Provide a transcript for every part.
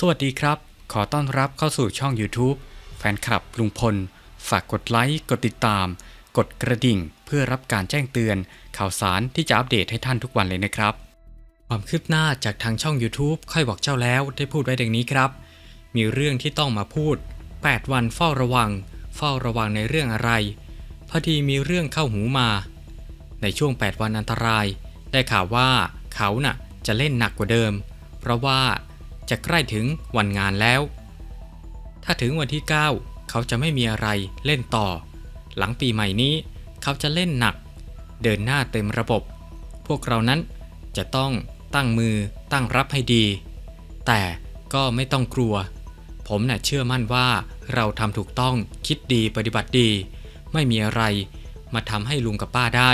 สวัสดีครับ ขอต้อนรับเข้าสู่ช่อง YouTube แฟนคลับลุงพล ฝากกดไลค์ กดติดตาม กดกระดิ่ง เพื่อรับการแจ้งเตือน ข่าวสารที่จะอัปเดตให้ท่านทุกวันเลยนะครับ ความคืบหน้าจากทางช่อง YouTube ค่อยบอกเจ้าแล้วได้พูดไว้ดังนี้ครับ มีเรื่องที่ต้องมาพูด 8 วันเฝ้าระวัง เฝ้าระวังในเรื่องอะไร พอดีมีเรื่องเข้าหูมา ในช่วง 8 วันอันตราย ได้ข่าวว่าเขาน่ะจะเล่นหนักกว่าเดิม เพราะว่า จะใกล้ถึงวันงานแล้ว ถ้าถึงวันที่ 9 เขาจะไม่มีอะไรเล่นต่อ หลังปีใหม่นี้เขาจะเล่นหนัก เดินหน้าเต็มระบบ พวกเรานั้นจะต้องตั้งมือตั้งรับให้ดี แต่ก็ไม่ต้องกลัว ผมน่ะเชื่อมั่นว่าเราทำถูกต้องคิดดีปฏิบัติดี ไม่มีอะไรมาทำให้ลุงกับป้าได้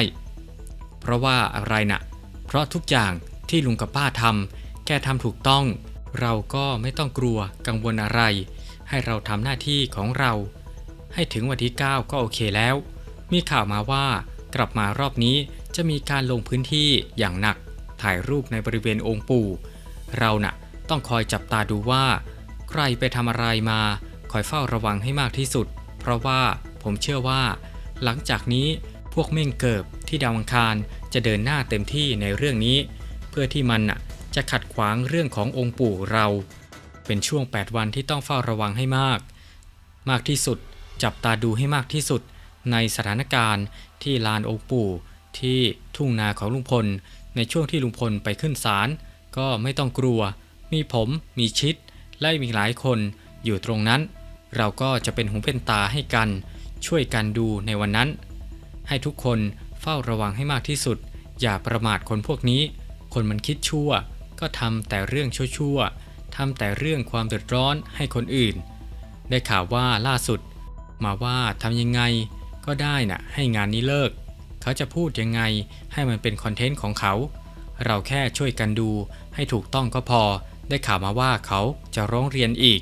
เพราะว่าอะไรนะ่ะ เพราะทุกอย่างที่ลุงกับป้าทำแค่ทำถูกต้อง เราก็ไม่ต้องกลัวกังวลอะไร ให้เราทำหน้าที่ของเรา ให้ถึงวันที่ 9 ก็โอเคแล้ว มีข่าวมาว่ากลับมารอบนี้จะมีการลงพื้นที่อย่างหนัก ถ่ายรูปในบริเวณองค์ปู่ เราน่ะต้องคอยจับตาดูว่า ใครไปทำอะไรมาคอยเฝ้าระวังให้มากที่สุด เพราะว่าผมเชื่อว่า หลังจากนี้พวกเม่งเกิบที่ดาวอังคารจะเดินหน้าเต็มที่ในเรื่องนี้ เพื่อที่มันน่ะ จะขัดขวางเรื่องขององค์ปู่เรา เป็นช่วง 8 วันที่ต้องเฝ้าระวังให้มาก มากที่สุดจับตาดูให้มากที่สุด ในสถานการณ์ที่ลานองค์ปู่ที่ทุ่งนาของลุงพล ในช่วงที่ลุงพลไปขึ้นศาลก็ไม่ต้องกลัว มีผมมีชิด และมีหลายคนอยู่ตรงนั้น เราก็จะเป็นหูเป็นตาให้กัน ช่วยกันดูในวันนั้น ให้ทุกคนเฝ้าระวังให้มากที่สุด อย่าประมาทคนพวกนี้ คนมันคิดชั่ว ก็ทำแต่เรื่องชั่วๆทำแต่เรื่องความเดือดร้อนให้คนอื่น ได้ข่าวว่าล่าสุด มาว่าทำยังไงก็ได้นะ่ะให้งานนี้เลิก เขาจะพูดยังไงให้มันเป็นคอนเทนต์ของเขา เราแค่ช่วยกันดูให้ถูกต้องก็พอ ได้ข่าวมาว่าเขาจะร้องเรียนอีก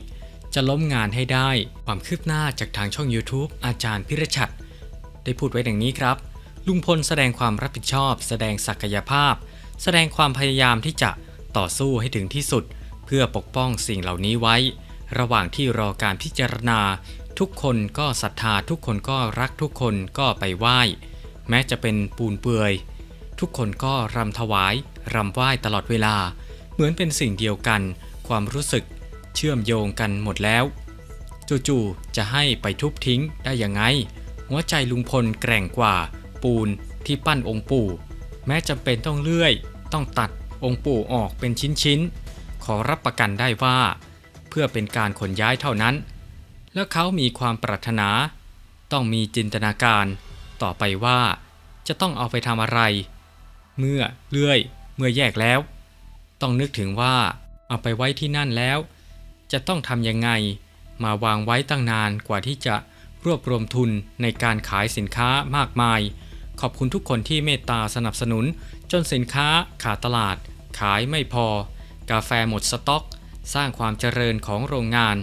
จะล้มงานให้ได้ ความคืบหน้าจากทางช่อง YouTube อาจารย์พิรชัด ได้พูดไว้ดังนี้ครับ ลุงพลแสดงความรับผิดชอบ แสดงศักยภาพ แสดงความพยายามที่จะ ต่อสู้ให้ถึงที่สุด เพื่อปกป้องสิ่งเหล่านี้ไว้ ระหว่างที่รอการพิจารณา ทุกคนก็ศรัทธาทุกคนก็รักทุกคนก็ไปไหว้ แม้จะเป็นปูนเปือย ทุกคนก็รำถวายรำไหว้ตลอดเวลา เหมือนเป็นสิ่งเดียวกัน ความรู้สึกเชื่อมโยงกันหมดแล้วจู่ๆจะให้ไปทุบทิ้งได้ยังไง หัวใจลุงพลแกร่งกว่า ปูนที่ปั้นองค์ปู่ แม้จำเป็นต้องเลื่อย ต้องตัด องค์ปู่ออกเป็นชิ้นๆ ขอรับประกันได้ว่า เพื่อเป็นการขนย้ายเท่านั้น แล้วเขามีความปรารถนา ต้องมีจินตนาการ ต่อไปว่า จะต้องเอาไปทำอะไร เมื่อเลื่อย เมื่อแยกแล้ว ต้องนึกถึงว่าเอาไปไว้ที่นั่นแล้ว จะต้องทำยังไง มาวางไว้ตั้งนานกว่าที่จะรวบรวมทุนในการขายสินค้ามากมาย ขอบคุณทุกคนที่เมตตาสนับสนุน จนสินค้าขาดตลาด ขายไม่พอ กาแฟหมดสต็อก สร้างความเจริญของโรงงาน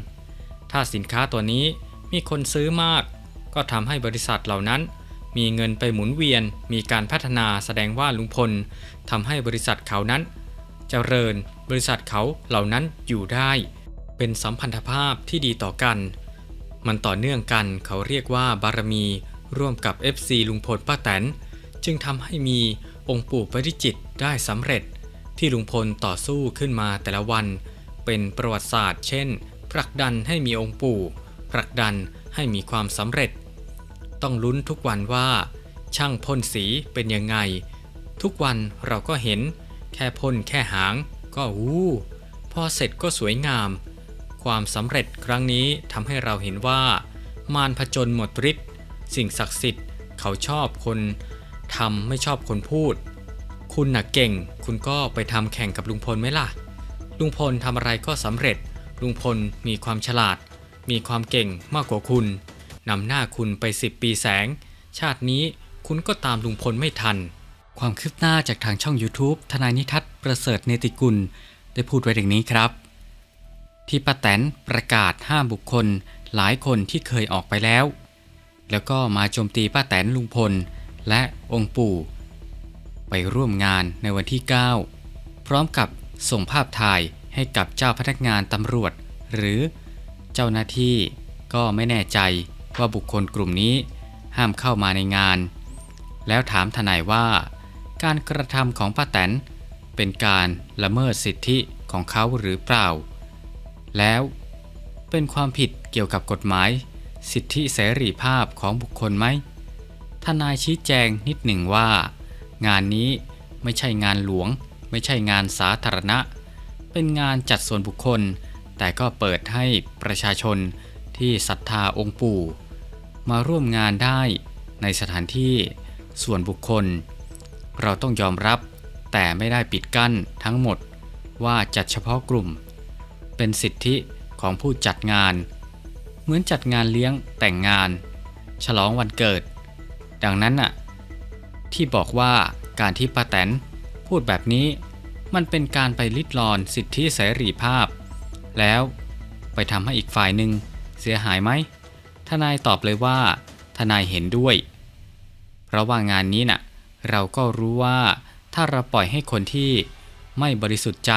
ถ้าสินค้าตัวนี้มีคนซื้อมาก ก็ทำให้บริษัทเหล่านั้น มีเงินไปหมุนเวียน มีการพัฒนาแสดงว่าลุงพลทำให้บริษัทเขานั้น เจริญบริษัทเขาเหล่านั้นอยู่ได้ เป็นสัมพันธภาพที่ดีต่อกัน มันต่อเนื่องกันเขาเรียกว่าบารมีร่วมกับ FC ลุงพลป้าแตน จึงทำให้มี องค์ปู่ปริจิตได้สำเร็จที่ลุงพลต่อสู้ขึ้นมาแต่ละวัน เป็นประวัติศาสตร์ เช่นผลักดันให้มีองค์ปู่ผลักดันให้มีความสำเร็จ ต้องลุ้นทุกวันว่า ช่างพ่นสีเป็นยังไง ทุกวันเราก็เห็น แค่พ่นแค่หาง ก็อู้พอเสร็จก็สวยงาม ความสำเร็จครั้งนี้ทำให้เราเห็นว่า มารผจญหมดฤทธิ์สิ่งศักดิ์สิทธิ์เขาชอบคน ทำไม่ชอบคนพูด คุณหน่ะเก่ง คุณก็ไปทำแข่งกับลุงพลไหมล่ะ ลุงพลทำอะไรก็สำเร็จ ลุงพลมีความฉลาด มีความเก่งมากกว่าคุณนำหน้าคุณไปสิบปีแสง ชาตินี้คุณก็ตามลุงพลไม่ทัน ความคืบหน้าจากทางช่อง YouTube ทนายนิทัศน์ประเสริฐเนติกุล ได้พูดไว้ดังนี้ครับ ที่ป้าแตนประกาศห้ามบุคคลหลายคนที่เคยออกไปแล้ว แล้วก็มาโจมตีป้าแตนลุงพล และองค์ปู่ ไปร่วมงานในวันที่ 9 พร้อมกับส่งภาพถ่ายให้กับเจ้าพนักงานตำรวจ หรือเจ้าหน้าที่ก็ไม่แน่ใจว่าบุคคลกลุ่มนี้ห้ามเข้ามาในงาน แล้วถามทนายว่า การกระทำของป้าแตนเป็นการละเมิดสิทธิของเขาหรือเปล่า แล้วเป็นความผิดเกี่ยวกับกฎหมาย สิทธิเสรีภาพของบุคคลไหม ทนายชี้แจงนิดหนึ่งว่า งานนี้ไม่ใช่งานหลวง ไม่ใช่งานสาธารณะ เป็นงานจัดส่วนบุคคล แต่ก็เปิดให้ประชาชนที่ศรัทธาองค์ปู่ มาร่วมงานได้ในสถานที่ส่วนบุคคล เราต้องยอมรับแต่ไม่ได้ปิดกั้นทั้งหมดว่าจัดเฉพาะกลุ่ม เป็นสิทธิของผู้จัดงาน เหมือนจัดงานเลี้ยงแต่งงาน ฉลองวันเกิด ดังนั้นน่ะที่บอกว่าการที่ป้าแตนพูดแบบนี้ มันเป็นการไปลิดรอนสิทธิเสรีภาพ แล้วไปทำให้อีกฝ่ายหนึ่งเสียหายไหมทนายตอบเลยว่า ทนายเห็นด้วย เพราะว่างานนี้น่ะเราก็รู้ว่าถ้าเราปล่อยให้คนที่ไม่บริสุทธิ์ใจ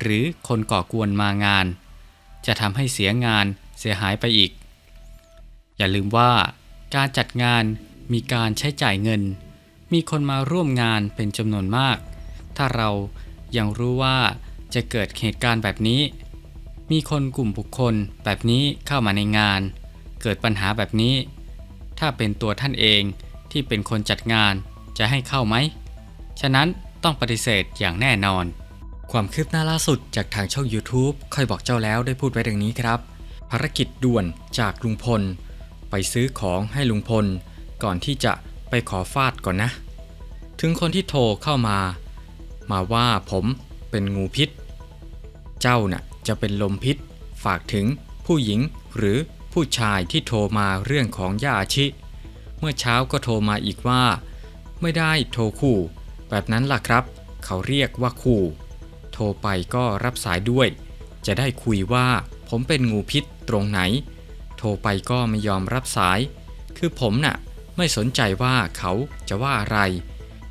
หรือคนก่อกวนมางาน จะทำให้เสียงานเสียหายไปอีก อย่าลืมว่าการจัดงาน มีการใช้จ่ายเงิน มีคนมาร่วมงานเป็นจำนวนมาก ถ้าเรายังรู้ว่าจะเกิดเหตุการณ์แบบนี้ มีคนกลุ่มบุคคลแบบนี้เข้ามาในงาน เกิดปัญหาแบบนี้ ถ้าเป็นตัวท่านเองที่เป็นคนจัดงานจะให้เข้าไหม ฉะนั้นต้องปฏิเสธอย่างแน่นอน ความคืบหน้าล่าสุดจากทางช่อง YouTube ค่อยบอกเจ้าแล้วได้พูดไว้ดังนี้ครับ ภารกิจด่วนจากลุงพล ไปซื้อของให้ลุงพล ก่อนที่จะไปขอฟาดก่อนนะ ถึงคนที่โทรเข้ามา มาว่าผมเป็นงูพิษ เจ้าน่ะจะเป็นลมพิษ ฝากถึงผู้หญิงหรือผู้ชายที่โทรมาเรื่องของยาอาชิ เมื่อเช้าก็โทรมาอีกว่า ไม่ได้โทรคู่ แบบนั้นล่ะครับ เขาเรียกว่าคู่ โทรไปก็รับสายด้วย จะได้คุยว่าผมเป็นงูพิษตรงไหน โทรไปก็ไม่ยอมรับสาย คือผมน่ะ ไม่สนใจว่าเขาจะว่าอะไร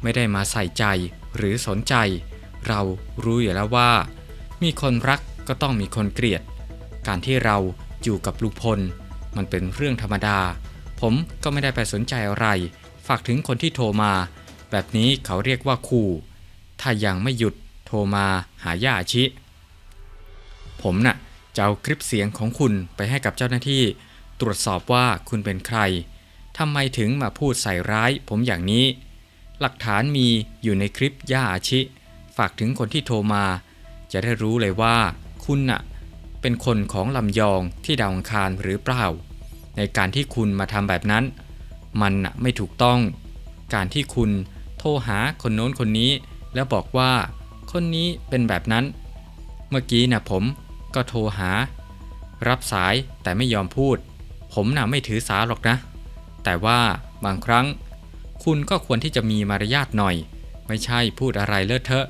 ไม่ได้มาใส่ใจหรือสนใจ เรารู้อยู่แล้วว่า มีคนรักก็ต้องมีคนเกลียด การที่เราอยู่กับลุงพล มันเป็นเรื่องธรรมดา ผมก็ไม่ได้ไปสนใจอะไร ฝากถึงคนที่โทรมา แบบนี้เขาเรียกว่าคู่ ถ้ายังไม่หยุดโทรมาหาย่าชิ ผมน่ะจะเอาคลิปเสียงของคุณไปให้กับเจ้าหน้าที่ ตรวจสอบว่าคุณเป็นใคร ทำไมถึงมาพูดใส่ร้ายผมอย่างนี้ หลักฐานมีอยู่ในคลิปย่าอาชิ ฝากถึงคนที่โทรมา จะได้รู้เลยว่า คุณน่ะ เป็นคนของลำยองที่ดาวอังคารหรือเปล่า ในการที่คุณมาทำแบบนั้น มันน่ะไม่ถูกต้อง การที่คุณโทรหาคนโน้นคนนี้ แล้วบอกว่า คนนี้เป็นแบบนั้น เมื่อกี้น่ะผมก็โทรหา รับสายแต่ไม่ยอมพูด ผมน่ะไม่ถือสาหรอกนะ แต่ว่าบางครั้ง คุณก็ควรที่จะมีมารยาทหน่อย ไม่ใช่พูดอะไรเลอะเทอะ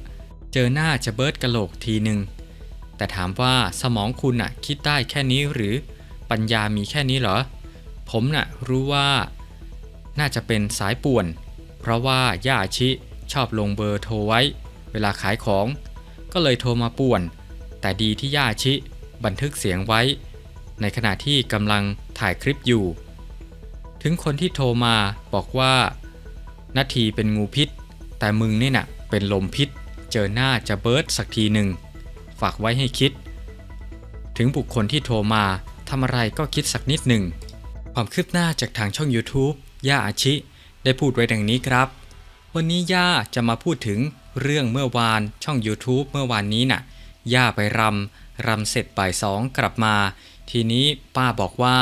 เจอหน้าจะเบิร์ดกะโหลกทีหนึ่งแต่ถามว่าสมองคุณน่ะคิดได้แค่นี้หรือปัญญามีแค่นี้เหรอ ผมน่ะรู้ว่า น่าจะเป็นสายป่วน เพราะว่าย่าชิชอบลงเบอร์โทรไว้ เวลาขายของ ก็เลยโทรมาป่วน แต่ดีที่ย่าชิบันทึกเสียงไว้ ในขณะที่กำลังถ่ายคลิปอยู่ ถึงคนที่โทรมาบอกว่านาทีเป็นงูพิษ แต่มึงนี่น่ะเป็นลมพิษ เจอหน้าจะเบิร์ดสักทีหนึ่ง ฝากไว้ให้คิด ถึงบุคคลที่โทรมาทำอะไรก็คิดสักนิดหนึ่ง ความคืบหน้าจากทางช่อง YouTube ย่าอาชิ ได้พูดไว้ดังนี้ครับ วันนี้ย่าจะมาพูดถึงเรื่องเมื่อวานช่อง YouTube เมื่อวานนี้น่ะ ย่าไปรำรำเสร็จบ่ายสองกลับมา ทีนี้ป้าบอกว่า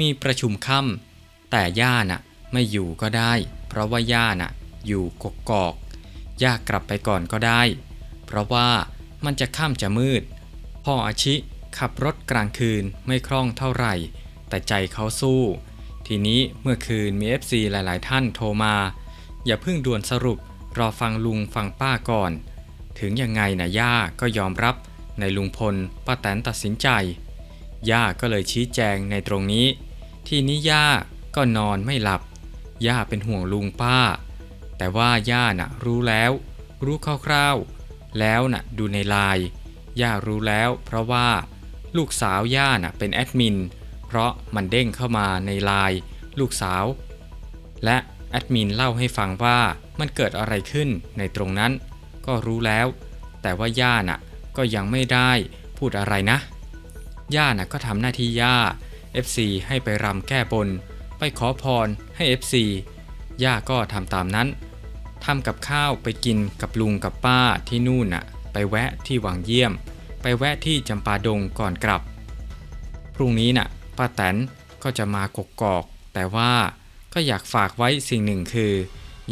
มีประชุมค่ำ แต่ย่าน่ะไม่อยู่ก็ได้ เพราะว่าย่าน่ะอยู่กกอกย่ากลับไปก่อนก็ได้ เพราะว่ามันจะค่ำจะมืด พ่ออาชิขับรถกลางคืนไม่คล่องเท่าไหร่ แต่ใจเขาสู้ ทีนี้เมื่อคืนมี FC หลายๆ ท่านโทรมา อย่าเพิ่งด่วนสรุปรอฟังลุงฟังป้าก่อน ถึงยังไงนะย่าก็ยอมรับในลุงพลป้าแตนตัดสินใจ ย่าก็เลยชี้แจงในตรงนี้ ทีนี้ย่า ก็นอนไม่หลับ ย่าเป็นห่วงลุงป้า แต่ว่าย่าน่ะรู้แล้ว รู้คร่าวๆ แล้วน่ะดูในไลน์ย่ารู้แล้วเพราะว่าลูกสาวย่าน่ะเป็นแอดมิน เพราะมันเด้งเข้ามาในไลน์ลูกสาว และแอดมินเล่าให้ฟังว่ามันเกิดอะไรขึ้นในตรงนั้น ก็รู้แล้ว แต่ว่าย่าน่ะก็ยังไม่ได้พูดอะไรนะ ย่าน่ะก็ทำหน้าที่ย่า FC ให้ไปรำแก้บน ไปขอพรให้ FC ย่าก็ทำตามนั้นทำกับข้าวไปกินกับลุงกับป้าที่นู่นน่ะ ไปแวะที่วังเยี่ยม ไปแวะที่จำปาดงก่อนกลับ พรุ่งนี้น่ะป้าแตนก็จะมากกกอก แต่ว่าก็อยากฝากไว้สิ่งหนึ่งคือ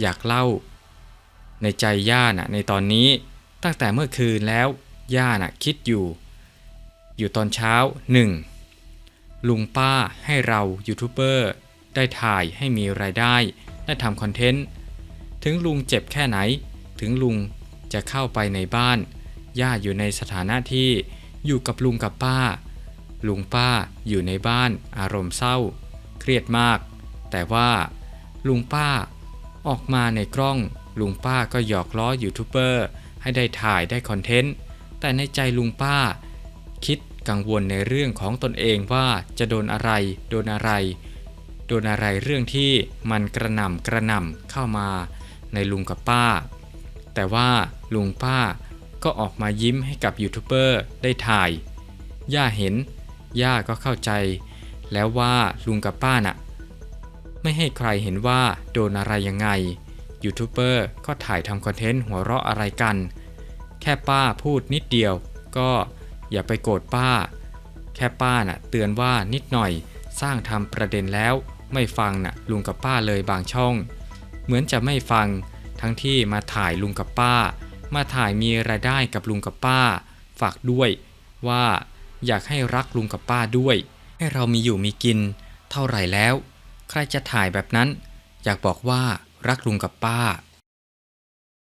อยากเล่า ในใจย่าน่ะในตอนนี้ตั้งแต่เมื่อคืนแล้วย่าน่ะคิดอยู่ อยู่ตอนเช้า 1. ลุงป้าให้เรายูทูบเบอร์ ได้ถ่ายให้มีรายได้ ได้ทำคอนเทนต์ ถึงลุงเจ็บแค่ไหน ถึงลุงจะเข้าไปในบ้าน ย่าอยู่ในสถานะที่อยู่กับลุงกับป้า ลุงป้าอยู่ในบ้านอารมณ์เศร้า เครียดมาก แต่ว่าลุงป้าออกมาในกล้อง ลุงป้าก็หยอกล้อยูทูบเบอร์ให้ได้ถ่ายได้คอนเทนต์ แต่ในใจลุงป้า คิดกังวลในเรื่องของตนเองว่าจะโดนอะไร โดนอะไร โดนอะไรเรื่องที่มันกระหน่ำกระหน่ำเข้ามาในลุงกับป้า แต่ว่าลุงป้าก็ออกมายิ้มให้กับยูทูบเบอร์ได้ถ่าย ย่าเห็น ย่าก็เข้าใจ แล้วว่าลุงกับป้าน่ะ ไม่ให้ใครเห็นว่าโดนอะไรยังไง ยูทูบเบอร์ก็ถ่ายทำคอนเทนต์หัวเราะอะไรกัน แค่ป้าพูดนิดเดียว ก็อย่าไปโกรธป้า แค่ป้าน่ะเตือนว่านิดหน่อยสร้างทำประเด็นแล้ว ไม่ฟังน่ะลุงกับป้าเลยบางช่อง เหมือนจะไม่ฟัง ทั้งที่มาถ่ายลุงกับป้า มาถ่ายมีรายได้กับลุงกับป้า ฝากด้วย ว่าอยากให้รักลุงกับป้าด้วย ให้เรามีอยู่มีกิน เท่าไหร่แล้ว ใครจะถ่ายแบบนั้น อยากบอกว่ารักลุงกับป้า